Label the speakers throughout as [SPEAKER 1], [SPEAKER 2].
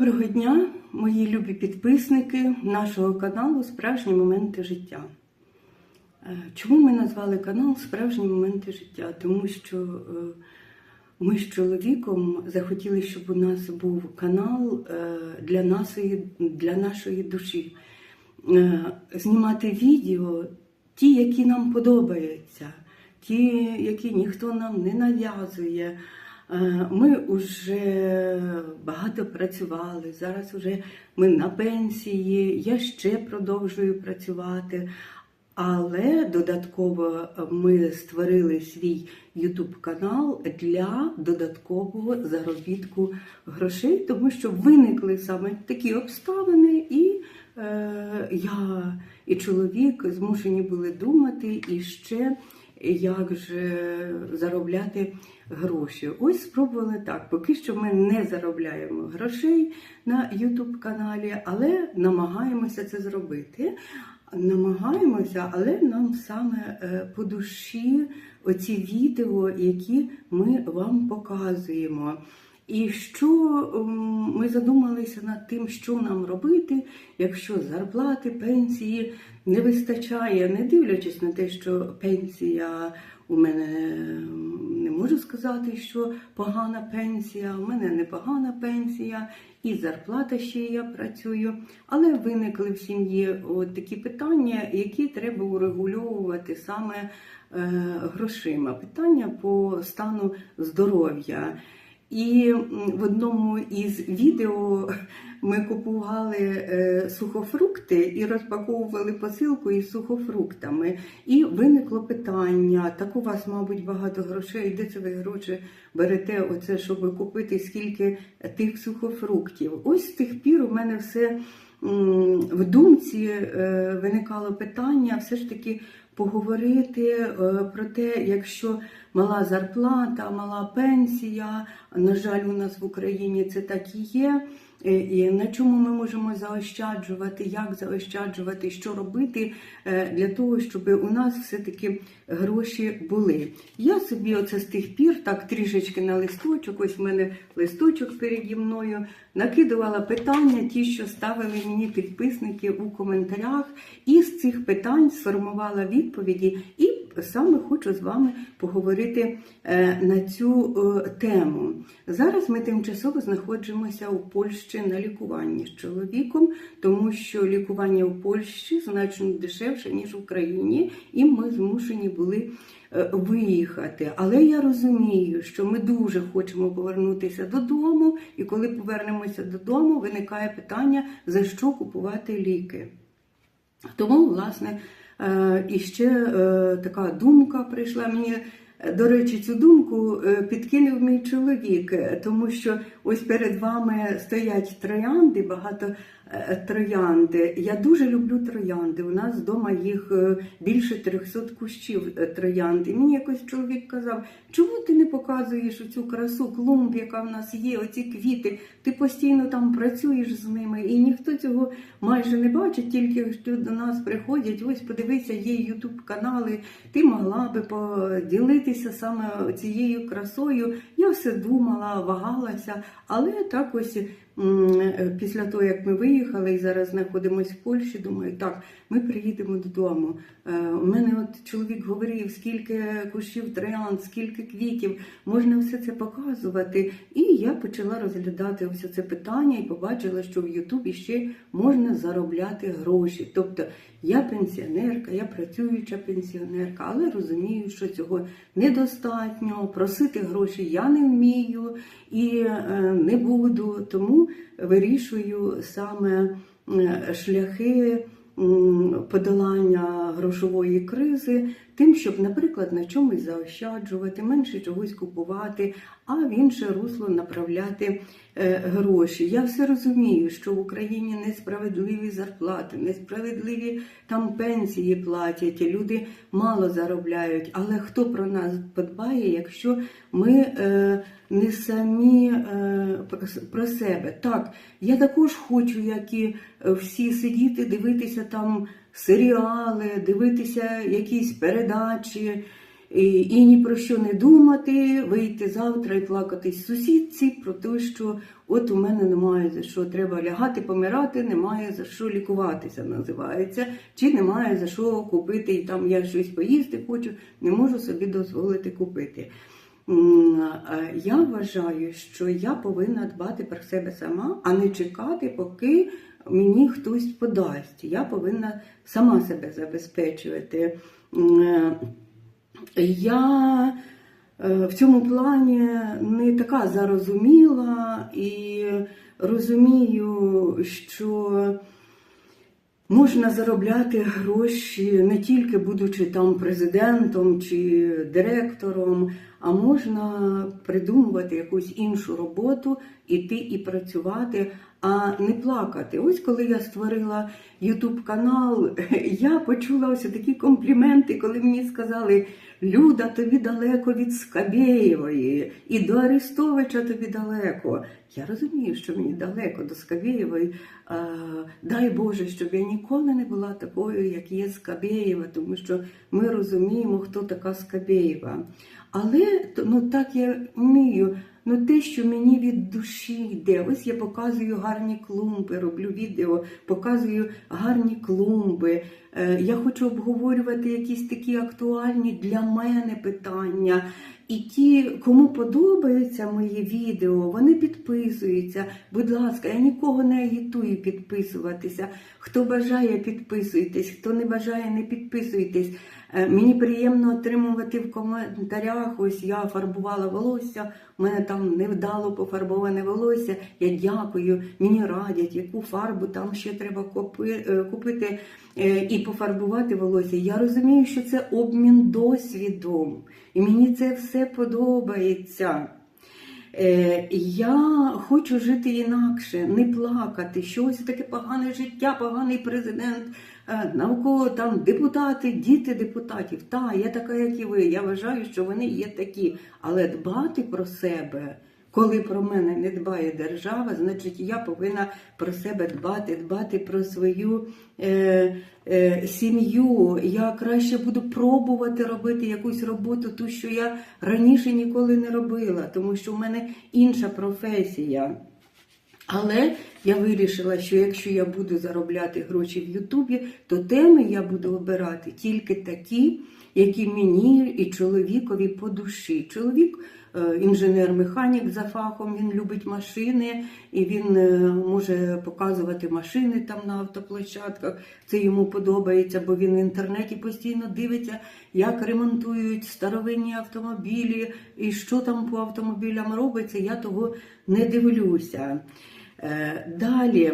[SPEAKER 1] Доброго дня, мої любі підписники нашого каналу Справжні моменти життя. Е, Чому ми назвали канал Справжні моменти життя? Тому що е, ми з чоловіком захотіли, щоб у нас був канал е, для нашої, для нашої душі. Знімати відео, ті, які нам подобаються, ті, які ніхто нам не нав'язує. Е, Ми вже багато працювали. Зараз вже ми на пенсії. Я ще продовжую працювати. Але додатково ми створили свій YouTube канал для додаткового заробітку грошей, тому що виникли саме такі обставини, і е, я і чоловік змушені були думати і ще як же заробляти гроші. Ось спробували так. Поки що ми не заробляємо грошей на YouTube каналі, але намагаємося це зробити. Намагаємося, але нам саме е, по душі оці відео, які ми вам показуємо. І що ем, ми задумалися над тим, що нам робити, якщо зарплати, пенсії не вистачає, не дивлячись на те, що пенсія у мене ем, не можу сказати, що погана пенсія, у мене непогана пенсія, і зарплата ще я працюю. Але виникли в сім'ї от такі питання, які треба урегульовувати саме е, грошима. Питання по стану здоров'я. І в одному із відео ми купували е, сухофрукти і розпаковували посилку із сухофруктами. І виникло питання: так у вас, мабуть, багато грошей, де це ви гроші берете, оце, щоб купити скільки тих сухофруктів? Ось з тих пір у мене все в думці е, виникало питання, все ж таки поговорити е, про те, якщо мала зарплата, мала пенсія. На жаль, у нас в Україні це так і є. Е, І на чому ми можемо заощаджувати, як заощаджувати, що робити е, для того, щоб у нас все-таки гроші були. Я собі оце з тих пір так трішечки на листочок, ось в мене листочок переді мною, накидувала питання, ті, що ставили мені підписники у коментарях, і з цих питань сформувала відповіді і саме хочу з вами поговорити е, на цю е, тему. Зараз ми тимчасово знаходимося у Польщі на лікуванні з чоловіком, тому що лікування у Польщі значно дешевше, ніж в Україні, і ми змушені були е, виїхати. Але я розумію, що ми дуже хочемо повернутися додому, і коли повернемося додому, виникає питання, за що купувати ліки. Тому, власне, і ще е, така думка прийшла мені. Е, До речі, цю думку е, підкинув мій чоловік, е, тому що ось перед вами стоять троянди, багато е, троянди. Я дуже люблю троянди. У нас вдома їх е, більше 300 кущів е, троянд. І мені якось чоловік казав, чому ти не показуєш оцю красу клумб, яка в нас є, оці квіти. Ти постійно там працюєш з ними, і ніхто цього майже не бачить, тільки що до нас приходять. Ось подивися, є ютуб канали. Ти могла би поділитися саме цією красою. Я все думала, вагалася, але так ось. е, Після того, як ми виїхали і зараз знаходимося в Польщі, думаю, так, ми приїдемо додому. Е, У мене от чоловік говорив, скільки кущів троянд, скільки квітів, можна все це показувати. І я почала розглядати ось це питання і побачила, що в Ютубі ще можна заробляти гроші. Тобто я пенсіонерка, я працююча пенсіонерка, але розумію, що цього недостатньо. Просити гроші я не вмію і е, не буду. Тому вирішую саме е, шляхи подолання грошової кризи, тим, щоб, наприклад, на чомусь заощаджувати, менше чогось купувати, а в інше русло направляти е, гроші. Я все розумію, що в Україні несправедливі зарплати, несправедливі там пенсії платять, люди мало заробляють. Але хто про нас подбає, якщо ми е, не самі е, про- себе? Так, я також хочу, як і всі сидіти, дивитися там серіали, дивитися якісь передачі. І, ні про що не думати, вийти завтра і плакатись сусідці про те, що от у мене немає за що треба лягати, помирати, немає за що лікуватися, називається, чи немає за що купити, і там я щось поїсти хочу, не можу собі дозволити купити. Я вважаю, що я повинна дбати про себе сама, а не чекати, поки мені хтось подасть. Я повинна сама себе забезпечувати. Я е, в цьому плані не така зарозуміла і розумію, що можна заробляти гроші не тільки будучи там президентом чи директором, а можна придумувати якусь іншу роботу, іти і працювати, а не плакати. Ось коли я створила YouTube канал, я почула ось такі компліменти, коли мені сказали. Люда, тобі далеко від Скабєєвої, і до Арестовича тобі далеко. Я розумію, що мені далеко до Скабєєвої. Дай Боже, щоб я ніколи не була такою, як є Скабєєва, тому що ми розуміємо, хто така Скабєєва. Але ну, так я вмію. Ну, те, що мені від душі йде. Ось я показую гарні клумби, роблю відео, показую гарні клумби. Е, Я хочу обговорювати якісь такі актуальні для мене питання. І ті, кому подобаються мої відео, вони підписуються. Будь ласка, я нікого не агітую підписуватися. Хто бажає, підписуйтесь, хто не бажає, не підписуйтесь. Е, Мені приємно отримувати в коментарях. Ось я фарбувала волосся, у мене там невдало пофарбоване волосся. Я дякую, мені радять, яку фарбу там ще треба е, купити е, і пофарбувати волосся. Я розумію, що це обмін досвідом, і мені це все подобається. Е, Я хочу жити інакше, не плакати, що ось таке погане життя, поганий президент, е, навколо там депутати, діти депутатів. Та, я така, як і ви. Я вважаю, що вони є такі. Але дбати про себе, коли про мене не дбає держава, значить я повинна про себе дбати, дбати про свою е, е, сім'ю. Я краще буду пробувати робити якусь роботу, ту, що я раніше ніколи не робила, тому що в мене інша професія. Але я вирішила, що якщо я буду заробляти гроші в Ютубі, то теми я буду обирати тільки такі, які мені і чоловікові по душі. Чоловік інженер-механік за фахом, він любить машини і він е, може показувати машини там на автоплощадках. Це йому подобається, бо він в інтернеті постійно дивиться, як ремонтують старовинні автомобілі і що там по автомобілям робиться. Я того не дивлюся. Е, Далі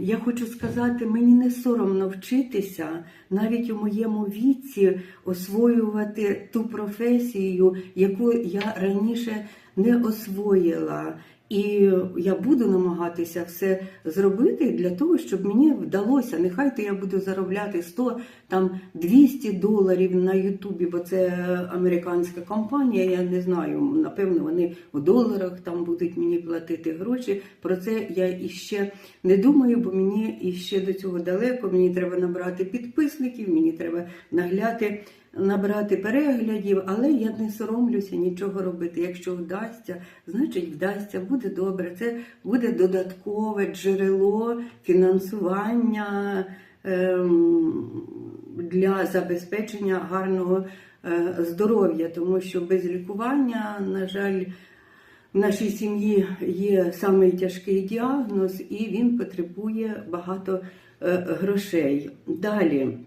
[SPEAKER 1] я хочу сказати, мені не соромно вчитися навіть у моєму віці освоювати ту професію, яку я раніше не освоїла. І я буду намагатися все зробити для того, щоб мені вдалося. Нехай то я буду заробляти 100, там 200 доларів на Ютубі, бо це американська компанія. Я не знаю. Напевно, вони в доларах там будуть мені платити гроші. Про це я іще не думаю, бо мені іще до цього далеко. Мені треба набрати підписників, мені треба нагляти набрати переглядів, але я не соромлюся нічого робити. Якщо вдасться, значить вдасться, буде добре. Це буде додаткове джерело фінансування ем, для забезпечення гарного е, здоров'я, тому що без лікування, на жаль, в нашій сім'ї є самий тяжкий діагноз, і він потребує багато е, грошей. Далі.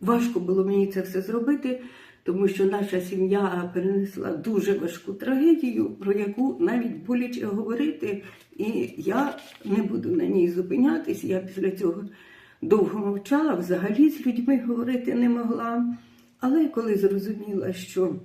[SPEAKER 1] Важко було мені це все зробити, тому що наша сім'я перенесла дуже важку трагедію, про яку навіть боляче говорити, і я не буду на ній зупинятись. Я після цього довго мовчала, взагалі з людьми говорити не могла. Але коли зрозуміла, що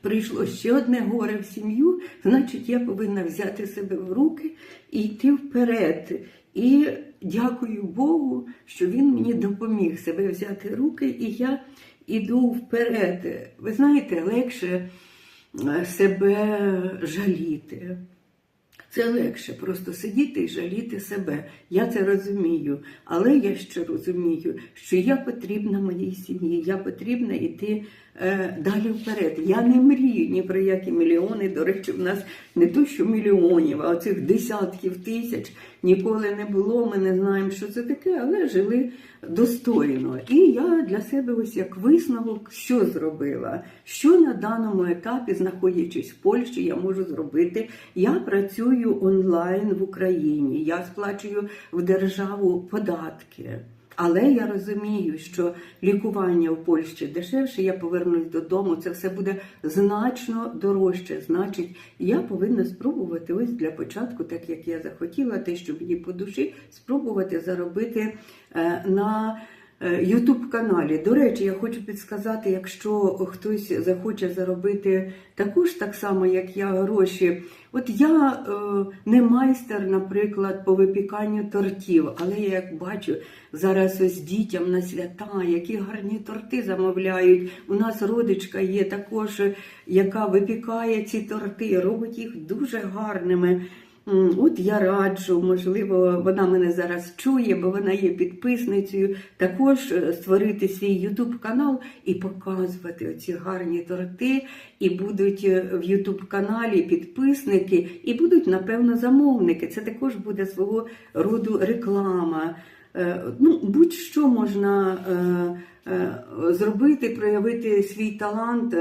[SPEAKER 1] прийшло ще одне горе в сім'ю, значить я повинна взяти себе в руки і йти вперед. І дякую Богу, що він мені допоміг себе взяти руки, і я іду вперед. Ви знаєте, легше е, себе жаліти. Це легше просто сидіти і жаліти себе. Я це розумію. Але я ще розумію, що я потрібна моїй сім'ї, я потрібна йти е, далі вперед. Я не мрію ні про які мільйони. До речі, в нас не то, що мільйонів, а цих десятків тисяч ніколи не було. Ми не знаємо, що це таке, але жили достойно. І я для себе ось як висновок, що зробила, що на даному етапі, знаходячись в Польщі, я можу зробити. Я працюю онлайн в Україні, я сплачую в державу податки. Але я розумію, що лікування в Польщі дешевше, я повернусь додому, це все буде значно дорожче. Значить, я повинна спробувати ось для початку, так як я захотіла, те, що мені по душі, спробувати заробити е, на Ютуб каналі. До речі, я хочу підсказати, якщо хтось захоче заробити також так само, як я, гроші. От я е, не майстер, наприклад, по випіканню тортів, але я як бачу зараз ось дітям на свята, які гарні торти замовляють. У нас родичка є також, яка випікає ці торти, робить їх дуже гарними. От я раджу, можливо, вона мене зараз чує, бо вона є підписницею. Також е, створити свій Ютуб канал і показувати оці гарні торти. І будуть е, в Ютуб каналі підписники, і будуть, напевно, замовники. Це також буде свого роду реклама. Е, Ну, будь-що можна е, е, зробити, проявити свій талант.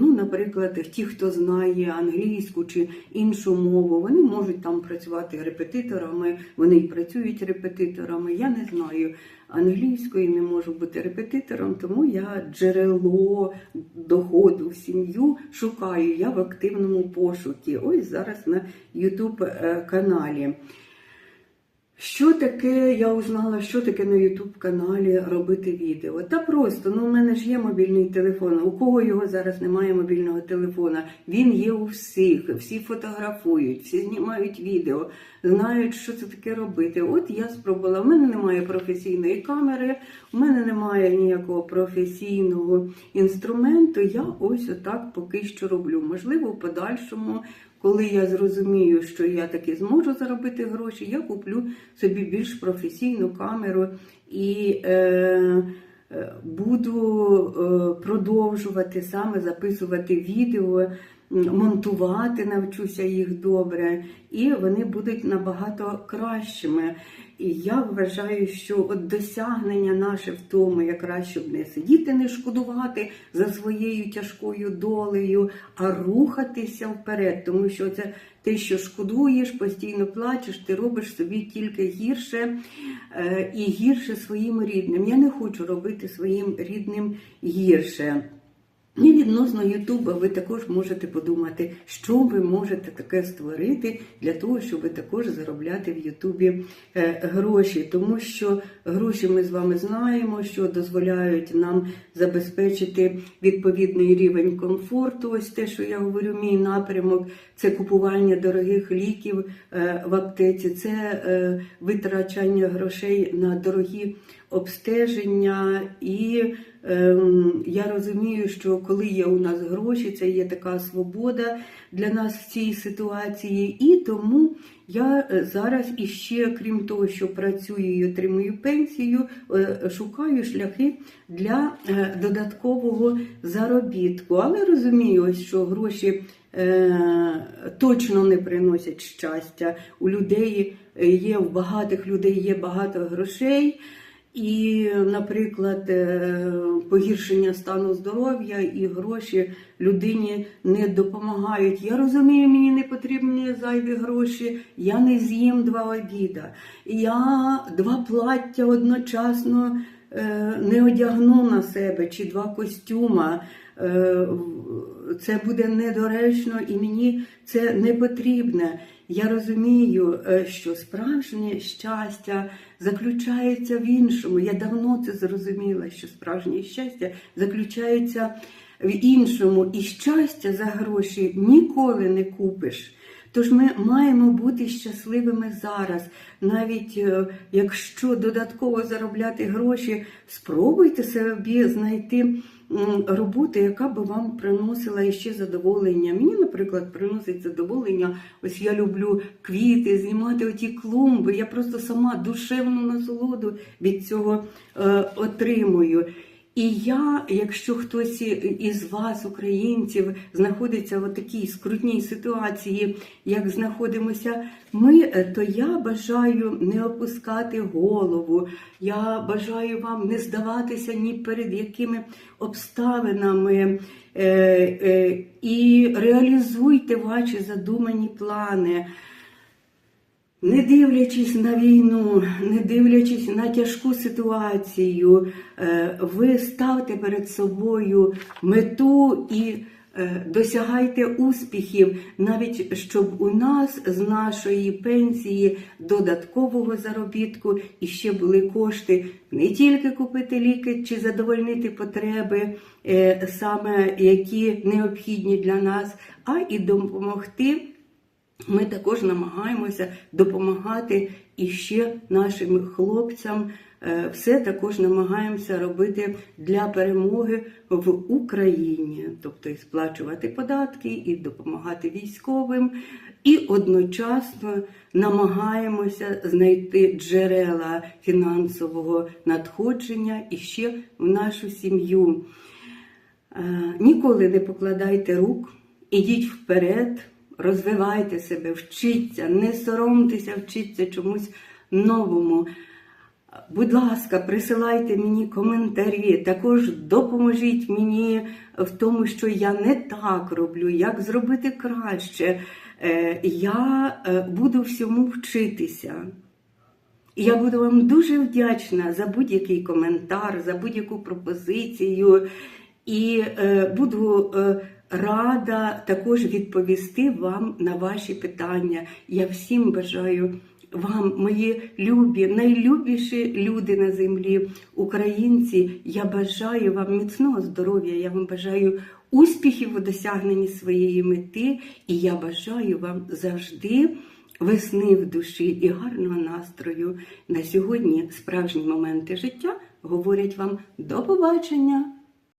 [SPEAKER 1] Ну, наприклад, ті, хто знає англійську чи іншу мову, вони можуть там працювати репетиторами, вони і працюють репетиторами. Я не знаю англійської, не можу бути репетитором, тому я джерело доходу в сім'ю шукаю. Я в активному пошукі. Ось зараз на YouTube каналі. Що таке, я узнала, що таке на YouTube каналі робити відео. Та просто, ну у мене ж є мобільний телефон. У кого його зараз немає мобільного телефона? Він є у всіх, всі фотографують, всі знімають відео, знають, що це таке робити. От я спробувала. У мене немає професійної камери, у мене немає ніякого професійного інструменту. Я ось отак поки що роблю. Можливо, в подальшому коли я зрозумію, що я таки зможу заробити гроші, я куплю собі більш професійну камеру і е, е, буду е, продовжувати саме записувати відео, монтувати, навчуся їх добре, і вони будуть набагато кращими. І я вважаю, що от досягнення наше в тому, якраз щоб не сидіти, не шкодувати за своєю тяжкою долею, а рухатися вперед, тому що це те, що шкодуєш, постійно плачеш, ти робиш собі тільки гірше е, і гірше своїм рідним. Я не хочу робити своїм рідним гірше. І відносно Ютуба ви також можете подумати, що ви можете таке створити для того, щоб також заробляти в Ютубі е, гроші. Тому що гроші ми з вами знаємо, що дозволяють нам забезпечити відповідний рівень комфорту. Ось те, що я говорю, мій напрямок це купування дорогих ліків е, в аптеці, це е, витрачання грошей на дорогі обстеження і. Ем, Я розумію, що коли є у нас гроші, це є така свобода для нас в цій ситуації, і тому я е, зараз іще, крім того, що працюю і отримую пенсію, е, шукаю шляхи для е, додаткового заробітку. Але розумію, ось, що гроші точно не приносять щастя. У людей є, у багатих людей є багато грошей. І, наприклад, е, погіршення стану здоров'я і гроші людині не допомагають. Я розумію, мені не потрібні зайві гроші. Я не з'їм два обіда. Я два плаття одночасно е, не одягну на себе чи два костюма. Е, Це буде недоречно і мені це не потрібне. Я розумію, що справжнє щастя заключається в іншому. Я давно це зрозуміла, що справжнє щастя заключається в іншому. І щастя за гроші ніколи не купиш. Тож ми маємо бути щасливими зараз. Навіть е, якщо додатково заробляти гроші, спробуйте собі знайти роботу, яка би вам приносила іще задоволення. Мені, наприклад, приносить задоволення. Ось я люблю квіти, знімати оті клумби. Я просто сама душевну насолоду від цього е, отримую. І я, якщо хтось із вас, українців, знаходиться в такій скрутній ситуації, як знаходимося ми, то я бажаю не опускати голову. Я бажаю вам не здаватися ні перед якими обставинами. Е, е, і реалізуйте ваші задумані плани. Не дивлячись на війну, не дивлячись на тяжку ситуацію, е, ви ставте перед собою мету і е, досягайте успіхів, навіть щоб у нас з нашої пенсії додаткового заробітку і ще були кошти не тільки купити ліки чи задовольнити потреби, е, саме які необхідні для нас, а і допомогти. Ми також намагаємося допомагати іще нашим хлопцям. Е, Все також намагаємося робити для перемоги в Україні, тобто і сплачувати податки, і допомагати військовим, і одночасно намагаємося знайти джерела фінансового надходження іще в нашу сім'ю. Е, Ніколи не покладайте рук, ідіть вперед, розвивайте себе, вчіться, не соромтеся, вчіться чомусь новому. Будь ласка, присилайте мені коментарі, також допоможіть мені в тому, що я не так роблю, як зробити краще. Е, Я е, буду всьому вчитися. І Я буду вам дуже вдячна за будь-який коментар, за будь-яку пропозицію. І е, буду рада також відповісти вам на ваші питання. Я всім бажаю вам, мої любі, найлюбіші люди на землі, українці. Я бажаю вам міцного здоров'я. Я вам бажаю успіхів у досягненні своєї мети, і я бажаю вам завжди весни в душі і гарного настрою. На сьогодні справжні моменти життя говорять вам до побачення!